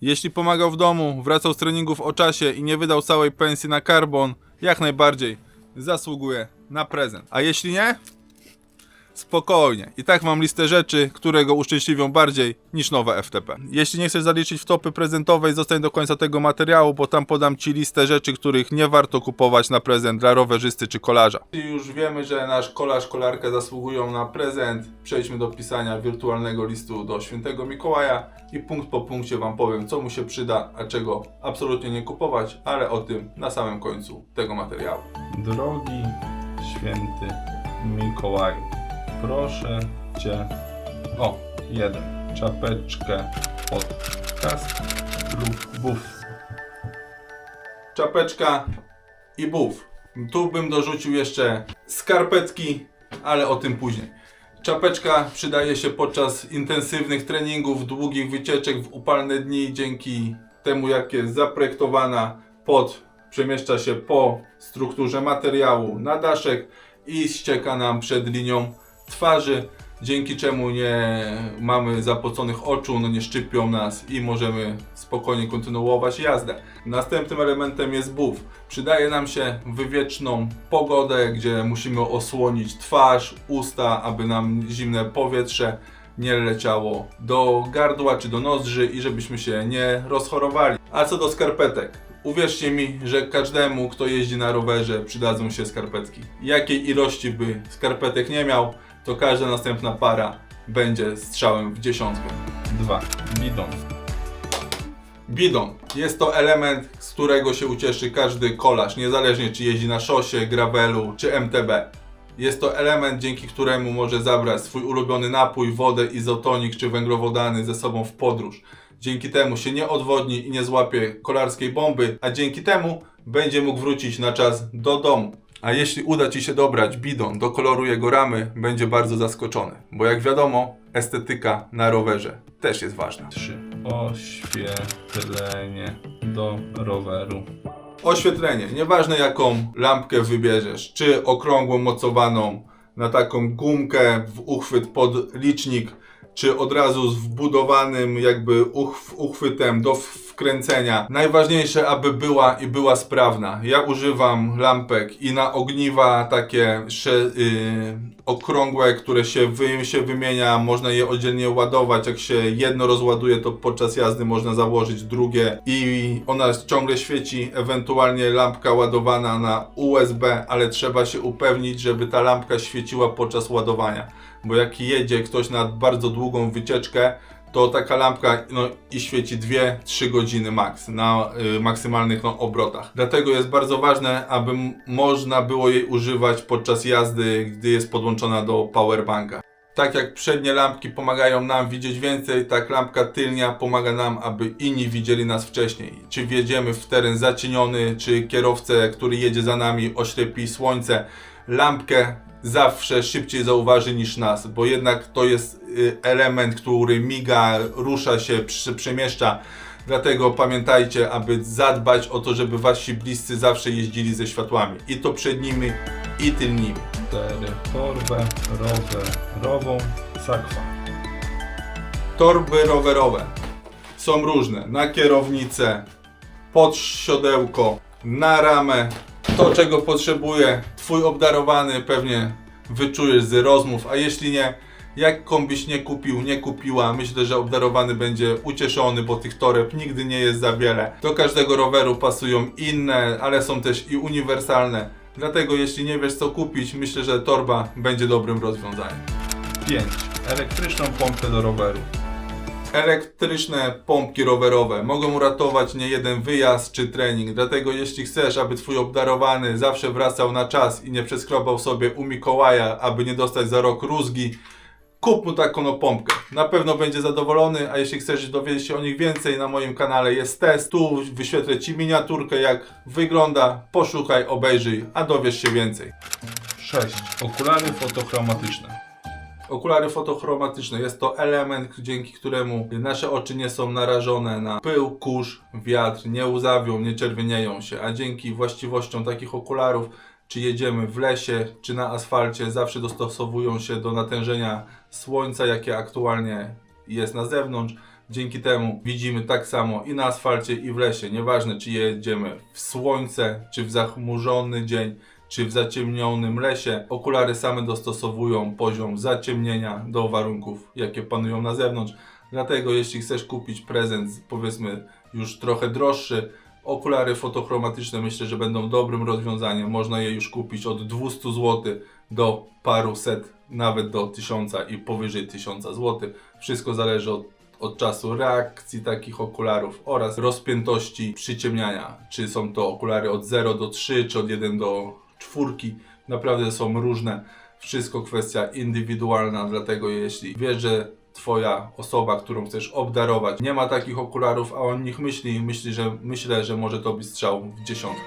Jeśli pomagał w domu, wracał z treningów o czasie i nie wydał całej pensji na karbon, jak najbardziej zasługuje na prezent. A jeśli nie? Spokojnie. I tak mam listę rzeczy, które go uszczęśliwią bardziej niż nowe FTP. Jeśli nie chcesz zaliczyć w topy prezentowej, zostań do końca tego materiału, bo tam podam Ci listę rzeczy, których nie warto kupować na prezent dla rowerzysty czy kolarza. Już wiemy, że nasz kolarz, kolarka zasługują na prezent. Przejdźmy do pisania wirtualnego listu do świętego Mikołaja i punkt po punkcie Wam powiem, co mu się przyda, a czego absolutnie nie kupować, ale o tym na samym końcu tego materiału. Drogi święty Mikołaju, proszę Cię o jeden czapeczkę pod kask lub buf. Czapeczka i buf. Tu bym dorzucił jeszcze skarpetki, ale o tym później. Czapeczka przydaje się podczas intensywnych treningów, długich wycieczek w upalne dni, dzięki temu jak jest zaprojektowana pod przemieszcza się po strukturze materiału na daszek i ścieka nam przed linią twarzy, dzięki czemu nie mamy zapoconych oczu, no nie szczypią nas i możemy spokojnie kontynuować jazdę. Następnym elementem jest buf. Przydaje nam się wywieczną pogodę, gdzie musimy osłonić twarz, usta, aby nam zimne powietrze nie leciało do gardła czy do nozdrzy i żebyśmy się nie rozchorowali. A co do skarpetek? Uwierzcie mi, że każdemu, kto jeździ na rowerze, przydadzą się skarpetki. Jakiej ilości by skarpetek nie miał, to każda następna para będzie strzałem w dziesiątkę. 2. Bidon. Bidon. Jest to element, z którego się ucieszy każdy kolarz, niezależnie czy jeździ na szosie, gravelu czy MTB. Jest to element, dzięki któremu może zabrać swój ulubiony napój, wodę, izotonik czy węglowodany ze sobą w podróż. Dzięki temu się nie odwodni i nie złapie kolarskiej bomby, a dzięki temu będzie mógł wrócić na czas do domu. A jeśli uda Ci się dobrać bidon do koloru jego ramy, będzie bardzo zaskoczony, bo jak wiadomo, estetyka na rowerze też jest ważna. 3. Oświetlenie do roweru. Oświetlenie, nieważne jaką lampkę wybierzesz, czy okrągłą mocowaną na taką gumkę w uchwyt pod licznik, czy od razu z wbudowanym jakby uchw, uchwytem do wkręcenia. Najważniejsze, aby była i była sprawna. Ja używam lampek i na ogniwa takie sze, yy, okrągłe, które się, wy, się wymienia, można je oddzielnie ładować. Jak się jedno rozładuje, to podczas jazdy można założyć drugie i ona ciągle świeci. Ewentualnie lampka ładowana na USB, ale trzeba się upewnić, żeby ta lampka świeciła podczas ładowania. Bo jak jedzie ktoś na bardzo długą wycieczkę, to taka lampka no, i świeci 2-3 godziny max na y, maksymalnych no, obrotach. Dlatego jest bardzo ważne, aby można było jej używać podczas jazdy, gdy jest podłączona do powerbanka. Tak jak przednie lampki pomagają nam widzieć więcej, tak lampka tylnia pomaga nam, aby inni widzieli nas wcześniej. Czy wjedziemy w teren zacieniony, czy kierowcę, który jedzie za nami, oślepi słońce, lampkę zawsze szybciej zauważy niż nas, bo jednak to jest y, element, który miga, rusza się, przemieszcza. Dlatego pamiętajcie, aby zadbać o to, żeby wasi bliscy zawsze jeździli ze światłami. I to przednimi, i tylnymi. 4. Torbę rowerową sakwa. Torby rowerowe są różne. Na kierownicę, pod siodełko, na ramę. To, czego potrzebuje Twój obdarowany, pewnie wyczujesz z rozmów, a jeśli nie, jaką byś nie kupił, nie kupiła, myślę, że obdarowany będzie ucieszony, bo tych toreb nigdy nie jest za wiele. Do każdego roweru pasują inne, ale są też i uniwersalne. Dlatego jeśli nie wiesz co kupić, myślę, że torba będzie dobrym rozwiązaniem. 5. Elektryczną pompkę do roweru. Elektryczne pompki rowerowe mogą uratować nie jeden wyjazd czy trening, dlatego jeśli chcesz, aby twój obdarowany zawsze wracał na czas i nie przeskrobał sobie u Mikołaja, aby nie dostać za rok rózgi, kup mu taką no pompkę. Na pewno będzie zadowolony, a jeśli chcesz dowiedzieć się o nich więcej, na moim kanale jest test. Tu wyświetlę Ci miniaturkę, jak wygląda. Poszukaj, obejrzyj, a dowiesz się więcej. 6. Okulary fotochromatyczne. Okulary fotochromatyczne jest to element, dzięki któremu nasze oczy nie są narażone na pył, kurz, wiatr, nie łzawią, nie czerwienieją się, a dzięki właściwościom takich okularów, czy jedziemy w lesie, czy na asfalcie, zawsze dostosowują się do natężenia słońca, jakie aktualnie jest na zewnątrz. Dzięki temu widzimy tak samo i na asfalcie, i w lesie. Nieważne, czy jedziemy w słońce, czy w zachmurzony dzień, czy w zaciemnionym lesie. Okulary same dostosowują poziom zaciemnienia do warunków, jakie panują na zewnątrz. Dlatego, jeśli chcesz kupić prezent, powiedzmy już trochę droższy, okulary fotochromatyczne myślę, że będą dobrym rozwiązaniem. Można je już kupić od 200 zł do paru set, nawet do 1000 i powyżej 1000 zł. Wszystko zależy od od czasu reakcji takich okularów oraz rozpiętości przyciemniania. Czy są to okulary od 0 do 3, czy od 1 do 4. Naprawdę są różne. Wszystko kwestia indywidualna, dlatego jeśli wiesz, że Twoja osoba, którą chcesz obdarować, nie ma takich okularów, a o nich myśli, myśli że, myślę, że może to być strzał w dziesiątkę.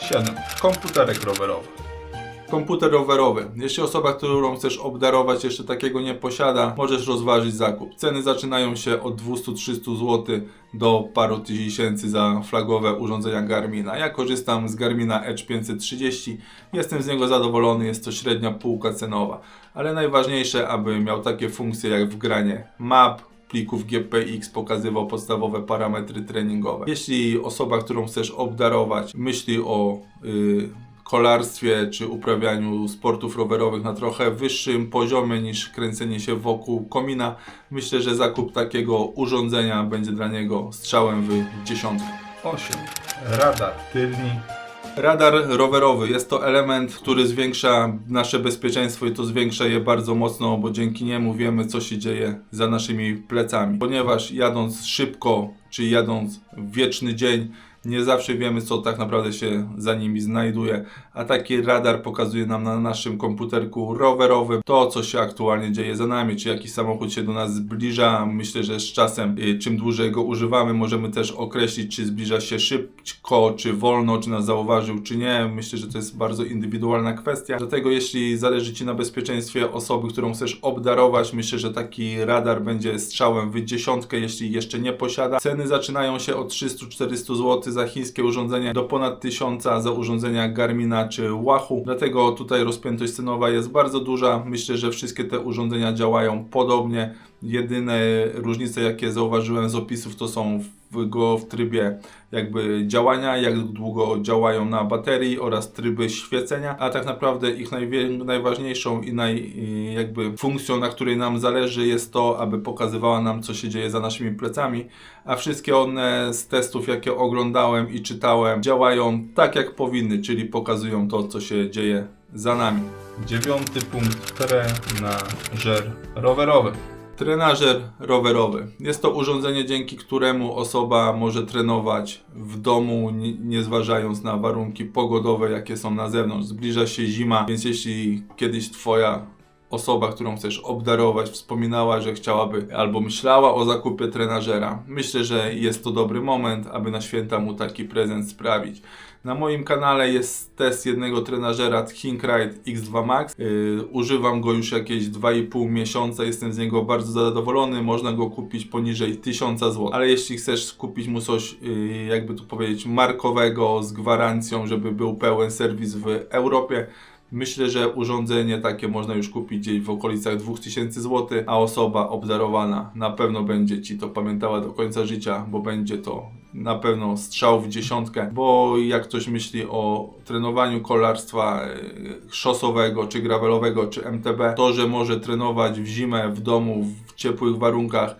7. Komputerek rowerowy. Komputer rowerowy. Jeśli osoba, którą chcesz obdarować, jeszcze takiego nie posiada, możesz rozważyć zakup. Ceny zaczynają się od 200-300 zł do paru tysięcy za flagowe urządzenia Garmina. Ja korzystam z Garmina Edge 530. Jestem z niego zadowolony, jest to średnia półka cenowa. Ale najważniejsze, aby miał takie funkcje jak wgranie map, plików GPX pokazywał podstawowe parametry treningowe. Jeśli osoba, którą chcesz obdarować, myśli o yy, kolarstwie czy uprawianiu sportów rowerowych na trochę wyższym poziomie niż kręcenie się wokół komina, myślę, że zakup takiego urządzenia będzie dla niego strzałem w dziesiątkę. 8. Radar tylni. Radar rowerowy jest to element, który zwiększa nasze bezpieczeństwo i to zwiększa je bardzo mocno, bo dzięki niemu wiemy, co się dzieje za naszymi plecami. Ponieważ jadąc szybko, czy jadąc w wieczny dzień, nie zawsze wiemy, co tak naprawdę się za nimi znajduje, a taki radar pokazuje nam na naszym komputerku rowerowym to, co się aktualnie dzieje za nami, czy jakiś samochód się do nas zbliża. Myślę, że z czasem, y, czym dłużej go używamy, możemy też określić, czy zbliża się szybko, czy wolno, czy nas zauważył, czy nie. Myślę, że to jest bardzo indywidualna kwestia. Dlatego, jeśli zależy Ci na bezpieczeństwie osoby, którą chcesz obdarować, myślę, że taki radar będzie strzałem w dziesiątkę, jeśli jeszcze nie posiada. Ceny zaczynają się od 300-400 zł za chińskie urządzenie do ponad 1000 za urządzenia Garmina czy Wahoo. Dlatego tutaj rozpiętość cenowa jest bardzo duża. Myślę, że wszystkie te urządzenia działają podobnie. Jedyne różnice, jakie zauważyłem z opisów, to są w, go w trybie jakby działania, jak długo działają na baterii oraz tryby świecenia, a tak naprawdę ich najwie- najważniejszą i naj, jakby funkcją, na której nam zależy jest to, aby pokazywała nam, co się dzieje za naszymi plecami, a wszystkie one z testów, jakie oglądałem i czytałem, działają tak, jak powinny, czyli pokazują to, co się dzieje za nami. Dziewiąty punkt, trenażer rowerowy. Trenażer rowerowy. Jest to urządzenie, dzięki któremu osoba może trenować w domu, nie, zważając na warunki pogodowe, jakie są na zewnątrz. Zbliża się zima, więc jeśli kiedyś Twoja osoba, którą chcesz obdarować, wspominała, że chciałaby albo myślała o zakupie trenażera, myślę, że jest to dobry moment, aby na święta mu taki prezent sprawić. Na moim kanale jest test jednego trenażera Thinkride X2 Max. Yy, używam go już jakieś 2,5 miesiąca, jestem z niego bardzo zadowolony. Można go kupić poniżej 1000 zł. Ale jeśli chcesz kupić mu coś, yy, jakby tu powiedzieć, markowego, z gwarancją, żeby był pełen serwis w Europie, Myślę, że urządzenie takie można już kupić gdzieś w okolicach 2000 zł, a osoba obdarowana na pewno będzie Ci to pamiętała do końca życia, bo będzie to na pewno strzał w dziesiątkę, bo jak ktoś myśli o trenowaniu kolarstwa e, szosowego, czy gravelowego, czy MTB, to, że może trenować w zimę, w domu, w ciepłych warunkach,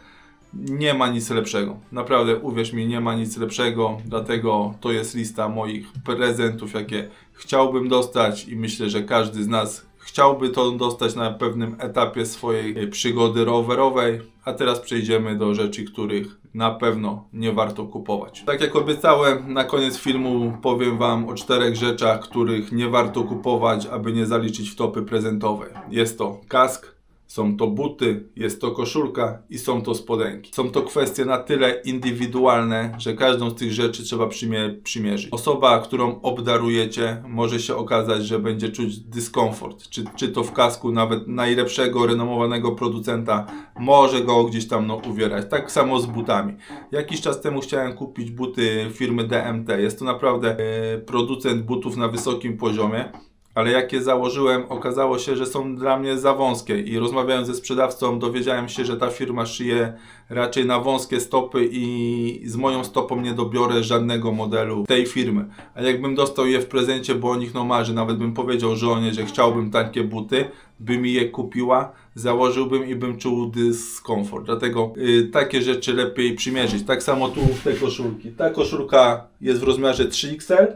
nie ma nic lepszego. Naprawdę, uwierz mi, nie ma nic lepszego, dlatego to jest lista moich prezentów, jakie chciałbym dostać i myślę, że każdy z nas chciałby to dostać na pewnym etapie swojej przygody rowerowej. A teraz przejdziemy do rzeczy, których na pewno nie warto kupować. Tak jak obiecałem, na koniec filmu powiem Wam o czterech rzeczach, których nie warto kupować, aby nie zaliczyć w topy prezentowej. Jest to kask, są to buty, jest to koszulka i są to spodenki. Są to kwestie na tyle indywidualne, że każdą z tych rzeczy trzeba przymie- przymierzyć. Osoba, którą obdarujecie, może się okazać, że będzie czuć dyskomfort. Czy, czy to w kasku nawet najlepszego, renomowanego producenta, może go gdzieś tam no, uwierać. Tak samo z butami. Jakiś czas temu chciałem kupić buty firmy DMT. Jest to naprawdę e, producent butów na wysokim poziomie ale jak je założyłem, okazało się, że są dla mnie za wąskie i rozmawiając ze sprzedawcą dowiedziałem się, że ta firma szyje raczej na wąskie stopy i z moją stopą nie dobiorę żadnego modelu tej firmy. A jakbym dostał je w prezencie, bo o nich no marzy, nawet bym powiedział żonie, że chciałbym takie buty, by mi je kupiła, założyłbym i bym czuł dyskomfort. Dlatego y, takie rzeczy lepiej przymierzyć. Tak samo tu te koszulki. Ta koszulka jest w rozmiarze 3XL,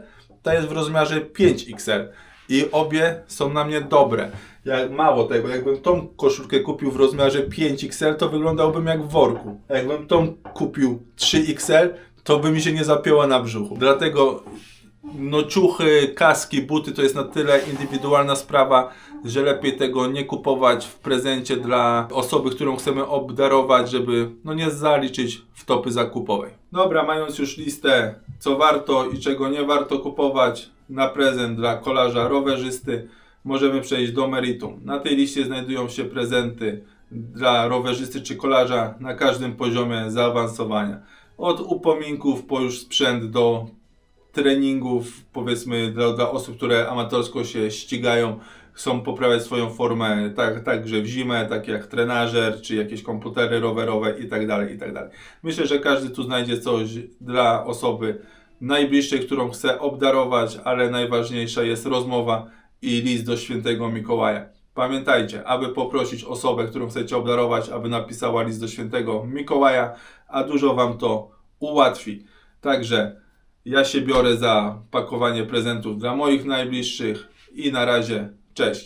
ta jest w rozmiarze 5XL. I obie są na mnie dobre. Jak, mało tego, jakbym tą koszulkę kupił w rozmiarze 5XL, to wyglądałbym jak w worku. Jakbym tą kupił 3XL, to by mi się nie zapięła na brzuchu. Dlatego no ciuchy, kaski, buty to jest na tyle indywidualna sprawa, że lepiej tego nie kupować w prezencie dla osoby, którą chcemy obdarować, żeby no nie zaliczyć w topy zakupowej. Dobra, mając już listę, co warto i czego nie warto kupować na prezent dla kolarza rowerzysty, możemy przejść do meritum. Na tej liście znajdują się prezenty dla rowerzysty czy kolarza na każdym poziomie zaawansowania. Od upominków po już sprzęt do treningów, powiedzmy, dla, dla osób, które amatorsko się ścigają, chcą poprawiać swoją formę tak, także w zimę, tak jak trenażer, czy jakieś komputery rowerowe i tak dalej, i tak. Myślę, że każdy tu znajdzie coś dla osoby najbliższej, którą chce obdarować, ale najważniejsza jest rozmowa i list do świętego Mikołaja. Pamiętajcie, aby poprosić osobę, którą chcecie obdarować, aby napisała list do świętego Mikołaja, a dużo Wam to ułatwi. Także ja się biorę za pakowanie prezentów dla moich najbliższych i na razie cześć.